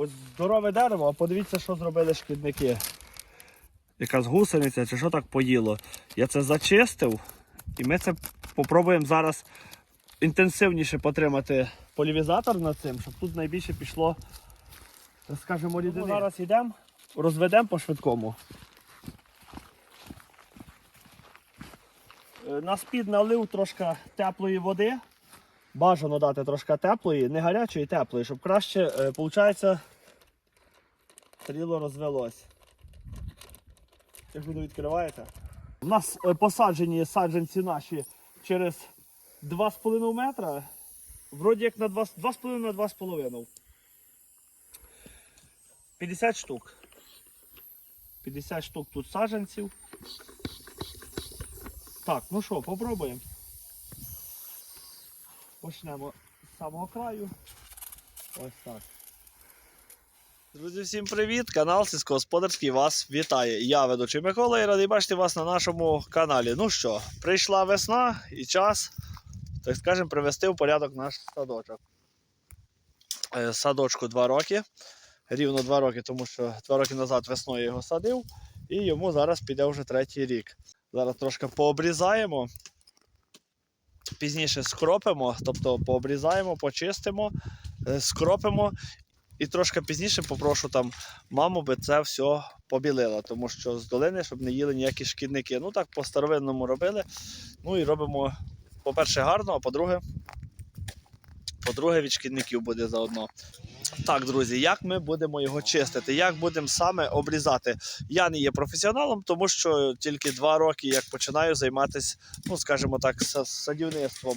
ось здорове дерево, а подивіться, що зробили шкідники. Якась гусениця чи що так поїло. Я це зачистив, і ми це попробуємо зараз інтенсивніше потримати полівізатор над цим, щоб тут найбільше пішло, скажімо, рідини. Зараз йдемо, розведемо по швидкому. Е, На спід налив трошки теплої води. Бажано дати трошки теплої, не гарячої, теплої, щоб краще, виходить, стріло розвелось. Як ви відкриваєте? У нас е, посаджені саджанці наші через 2,5 метра. Вроді як на 2,5 на 2,5. 50 штук. 50 штук тут саджанців. Так, ну що, попробуємо. Почнемо з самого краю. Ось так. Друзі, всім привіт! Канал Сільськогосподарський вас вітає. Я ведучий Микола і радий бачити вас на нашому каналі. Ну що, прийшла весна і час, так скажемо, привести в порядок наш садочок. Е, Садочку 2 роки. Рівно 2 роки, тому що 2 роки назад весною його садив, і йому зараз піде вже третій рік. Зараз трошки пообрізаємо. Пізніше скропимо, тобто пообрізаємо, почистимо, е, скропимо і трошки пізніше попрошу там маму би це все побілила, тому що з долини, щоб не їли ніякі шкідники. Ну так по старовинному робили. Ну і робимо, по-перше, гарно, а по-друге, по-друге, від шкідників буде заодно. Так, друзі, як ми будемо його чистити? Як будемо саме обрізати? Я не є професіоналом, тому що тільки два роки як починаю займатися, ну скажімо так, садівництвом.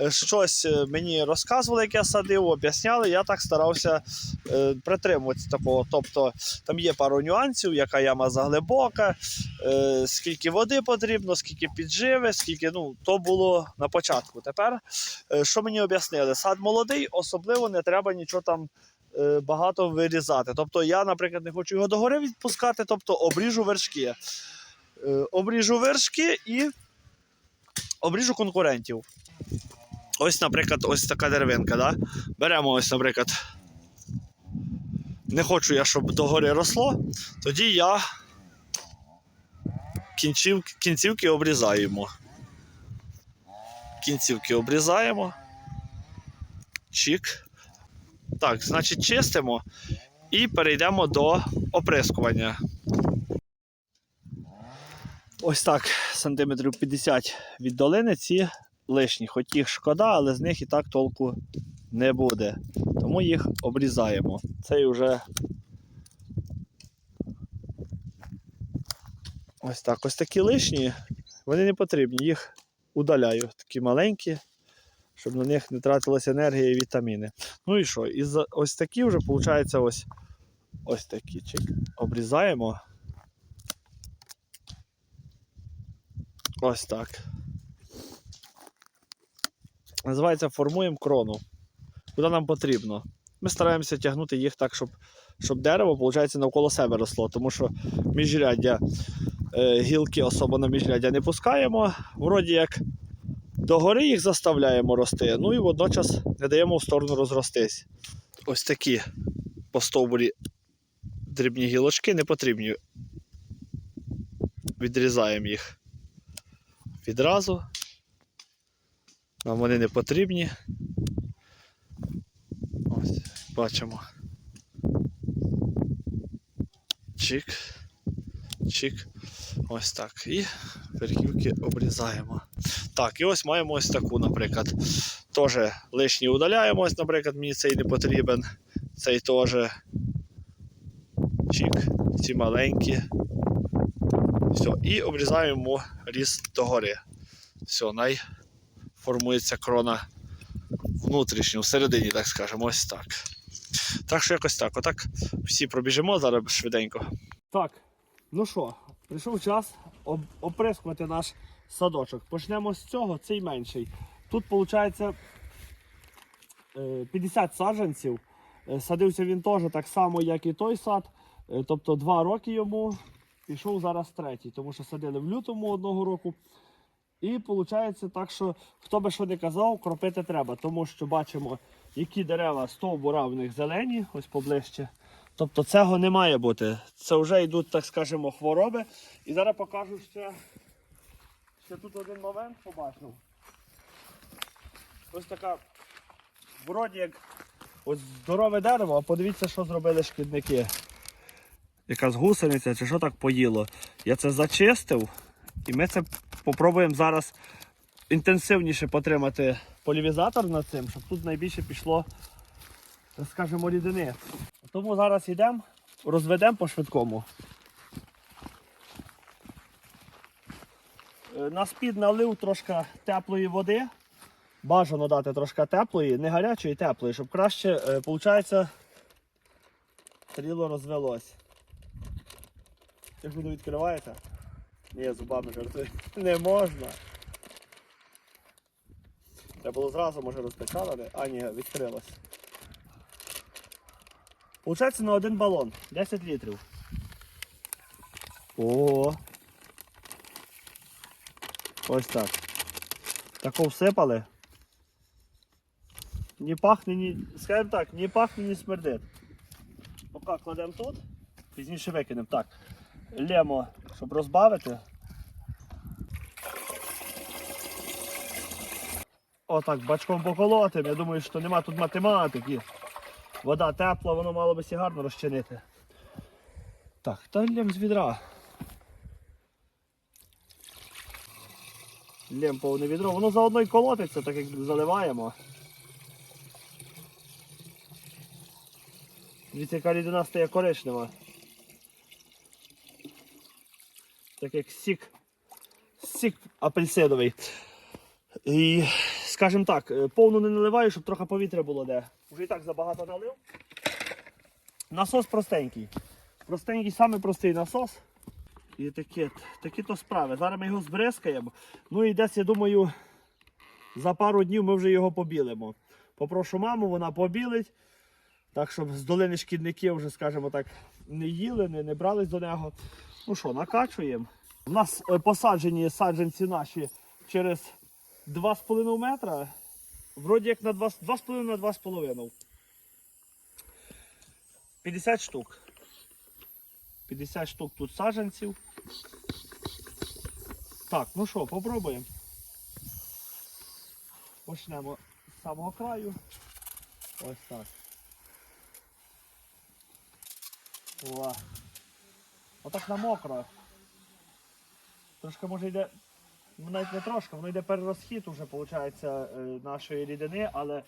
Е, Щось е, мені розказували, як я садив, об'ясняли. Я так старався е, притримуватися такого. Тобто там є пару нюансів, яка яма заглибока, е, скільки води потрібно, скільки підживи, скільки ну то було на початку. Тепер е, що мені об'яснили? Сад молодий, особливо не треба нічого там багато вирізати. Тобто я, наприклад, не хочу його догори відпускати, тобто обріжу вершки. Е, Обріжу вершки і обріжу конкурентів. Ось, наприклад, ось така деревинка. Да? Беремо ось, наприклад. Не хочу я, щоб догори росло, тоді я кінців, кінцівки обрізаємо. Кінцівки обрізаємо. Чик. Так, значить, чистимо і перейдемо до оприскування. Ось так, сантиметрів 50 від долини ці лишні. Хоч їх шкода, але з них і так толку не буде. Тому їх обрізаємо. Це вже ось так. Ось такі лишні, вони не потрібні. Їх удаляю. Такі маленькі, щоб на них не тратилася енергія і вітаміни. Ну і що? І за- ось такі вже, виходить, ось, ось такі. Чик. Обрізаємо. Ось так. Називається формуємо крону. Куди нам потрібно. Ми стараємося тягнути їх так, щоб, щоб дерево, виходить, навколо себе росло, тому що міжряддя е, гілки на міжряддя не пускаємо. Вроді як догори їх заставляємо рости, ну і водночас не даємо в сторону розростись. Ось такі по стовбурі дрібні гілочки не потрібні. Відрізаємо їх відразу. Нам вони не потрібні. Ось, бачимо. Чик. Чик. Ось так. І верхівки обрізаємо. Так, і ось маємо ось таку, наприклад. Теж лишні удаляємо, наприклад, мені цей не потрібен. Цей теж. Чик. Ці маленькі. Все. І обрізаємо різ догори. Все, най формується крона внутрішньо, всередині, так скажемо, ось так. Так що якось так. Отак всі пробіжимо зараз швиденько. Так, ну що, прийшов час оприскувати наш садочок. Почнемо з цього, цей менший. Тут, виходить, 50 саджанців. Е, Садився він теж так само, як і той сад. Е, Тобто 2 роки йому. Пішов зараз третій, тому що садили в лютому одного року. І виходить так, що хто би що не казав, кропити треба, тому що бачимо, які дерева стовбура в них зелені, ось поближче. Тобто цього не має бути. Це вже йдуть, так скажемо, хвороби. І зараз покажу ще, ще тут один момент побачив. Ось така, вроді як ось здорове дерево, а подивіться, що зробили шкідники. Якась гусениця чи що так поїло. Я це зачистив, і ми це попробуємо зараз інтенсивніше потримати полівізатор над цим, щоб тут найбільше пішло, так скажемо, рідини. Тому зараз йдемо, розведемо по швидкому. На спід налив трошки теплої води. Бажано дати трошки теплої, не гарячої, теплої, щоб краще, виходить, стріло розвелось. Як воно відкривається? Ні, зубами жартую. Не можна. Треба було зразу, може, розпечатати. А, ні, відкрилось. Получається на один балон. 10 літрів. О. Ось так. Тако всипали. Ні пахне, ні. Скажімо так, ні пахне, ні смердить. Поки кладемо тут, пізніше викинемо. Так. Лємо, щоб розбавити. Отак, бачком поколотим. Я думаю, що нема тут математики. Вода тепла, воно мало би гарно розчинити. Так, та лєм з відра. Лєм повне відро. Воно заодно й колотиться, так як заливаємо. Дивіться, яка рідина стає коричнева. Так як сік. Сік апельсиновий. І, скажімо так, е, повну не наливаю, щоб трохи повітря було де. Вже і так забагато налив. Насос простенький. Простенький, самий простий насос. І такі, такі то справи. Зараз ми його збризкаємо. Ну і десь, я думаю, за пару днів ми вже його побілимо. Попрошу маму, вона побілить. Так, щоб з долини шкідників вже, скажімо так, не їли, не, не брались до нього. Ну що, накачуємо. У нас е, посаджені саджанці наші через 2,5 метра. Вроді як на 2, 2,5 на 2,5. 50 штук. 50 штук тут саджанців. Так, ну що, попробуємо. Почнемо з самого краю. Ось так. О. Отак на мокро. Трошки може йде. Ну, навіть не трошки, воно йде перерозхід уже, виходить, нашої рідини, але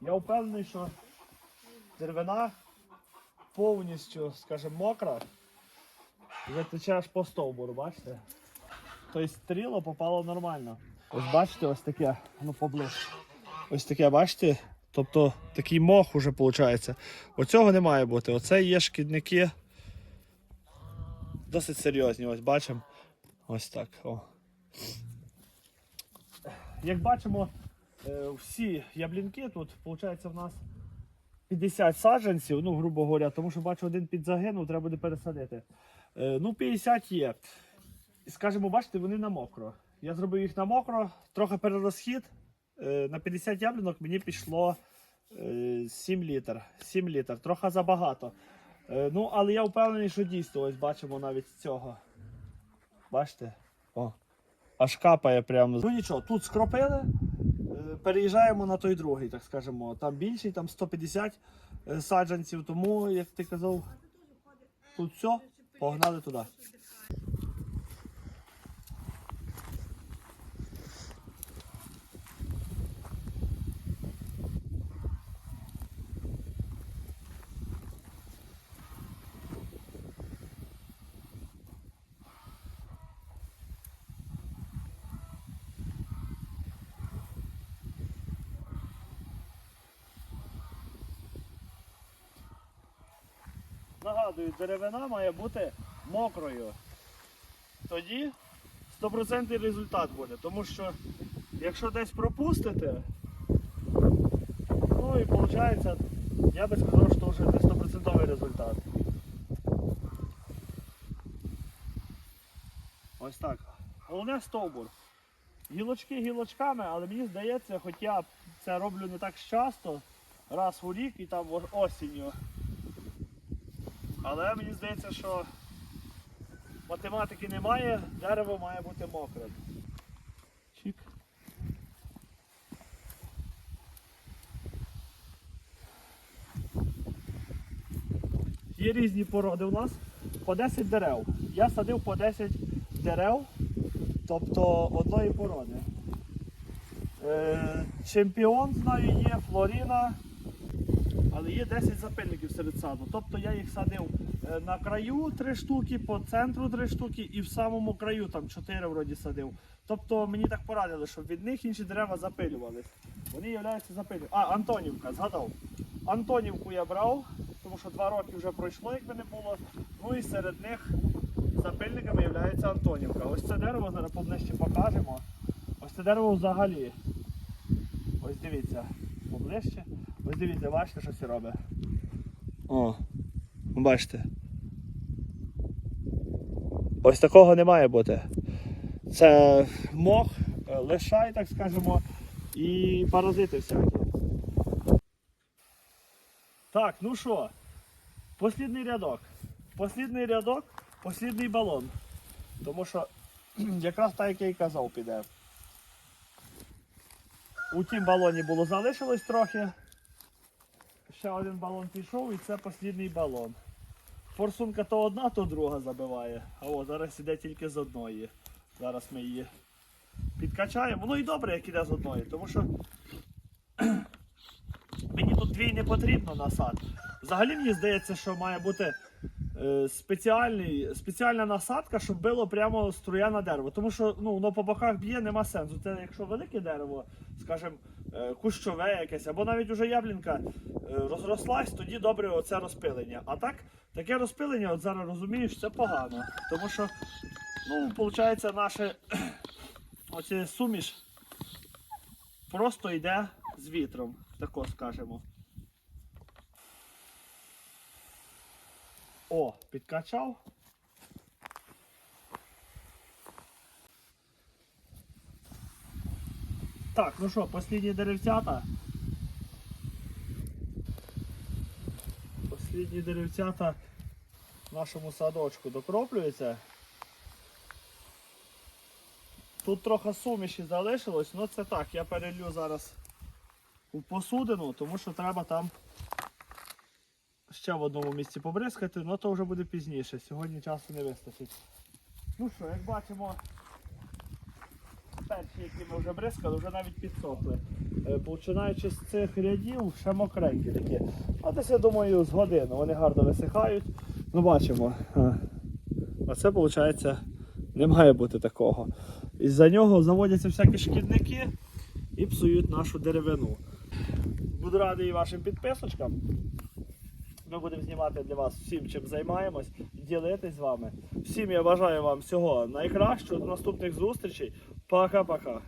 я впевнений, що деревина повністю, скажімо, мокра. Вже тече аж по стовбуру, бачите? Тобто стріло попало нормально. Ось бачите, ось таке, ну поближче. Ось таке, бачите? Тобто такий мох уже виходить. Оцього не має бути. Оце є шкідники. Досить серйозні, ось бачимо. Ось так. О. Як бачимо, е, всі яблінки тут, виходить, в нас 50 саджанців, ну, грубо говоря, тому що бачу, один підзагинув, треба буде пересадити. Е, Ну, 50 є. І, Скажімо, бачите, вони на мокро. Я зробив їх на мокро, трохи перерозхід. Е, На 50 яблінок мені пішло е, 7 літр. 7 літр, трохи забагато. Е, Ну, але я впевнений, що дійсно, ось бачимо навіть цього. Бачите? О, аж капає прямо. Ну нічого, тут скропили, е, переїжджаємо на той другий, так скажемо. Там більший, там 150 е, саджанців, тому, як ти казав, тут все, погнали туди. Нагадую, деревина має бути мокрою. Тоді 100% результат буде. Тому що якщо десь пропустите, ну і виходить, я би сказав, що вже не 100% результат. Ось так. Головне стовбур. Гілочки гілочками, але мені здається, хоч я це роблю не так часто, раз у рік і там осінню. Але мені здається, що математики немає, дерево має бути мокрим. Чик. Є різні породи у нас. По 10 дерев. Я садив по 10 дерев, тобто одної породи. Е, чемпіон знаю є, Флоріна. Але є 10 запильників серед саду. Тобто я їх садив е, на краю 3 штуки, по центру 3 штуки і в самому краю там 4 вроді садив. Тобто мені так порадили, щоб від них інші дерева запилювались. Вони являються запилюванням. А, Антонівка, згадав. Антонівку я брав, тому що 2 роки вже пройшло, якби не було. Ну і серед них запильниками є Антонівка. Ось це дерево зараз поближче покажемо. Ось це дерево взагалі. Ось дивіться, поближче. Ось дивіться, бачите, що це робить. О, бачите. Ось такого не має бути. Це мох, е, лишай, так скажемо, і паразити всякі. Так, ну що, послідний рядок. Послідний рядок, послідний балон. Тому що якраз так, як я і казав, піде. У тім балоні було залишилось трохи. Ще один балон пішов і це послідний балон. Форсунка то одна, то друга забиває. А о, зараз іде тільки з одної. Зараз ми її підкачаємо. Воно і добре, як іде з одної, тому що мені тут дві не потрібно на. Взагалі мені здається, що має бути е, спеціальний, спеціальна насадка, щоб било прямо струя на дерево. Тому що ну, воно по боках б'є, нема сенсу. Це якщо велике дерево, скажімо, кущове якесь, або навіть уже яблінка е, розрослась, тоді добре оце розпилення. А так, таке розпилення, от зараз розумієш, це погано. Тому що, ну, виходить, наше оце суміш просто йде з вітром, тако скажемо. О, підкачав. Так, ну що, послідні деревцята. Послідні деревцята в нашому садочку докроплюються. Тут трохи суміші залишилось, ну це так, я перелью зараз у посудину, тому що треба там ще в одному місці побризкати, але то вже буде пізніше. Сьогодні часу не вистачить. Ну що, як бачимо, перші, які ми вже бризкали, вже навіть підсохли. Е, Починаючи з цих рядів, ще мокренькі такі. А десь, я думаю, з годину. Вони гарно висихають. Ну бачимо. Оце, виходить, не має бути такого. Із-за нього заводяться всякі шкідники і псують нашу деревину. Буду радий вашим підписочкам. Ми будемо знімати для вас всім, чим займаємось, ділитись з вами. Всім я бажаю вам всього найкращого, до наступних зустрічей. Пока-пока.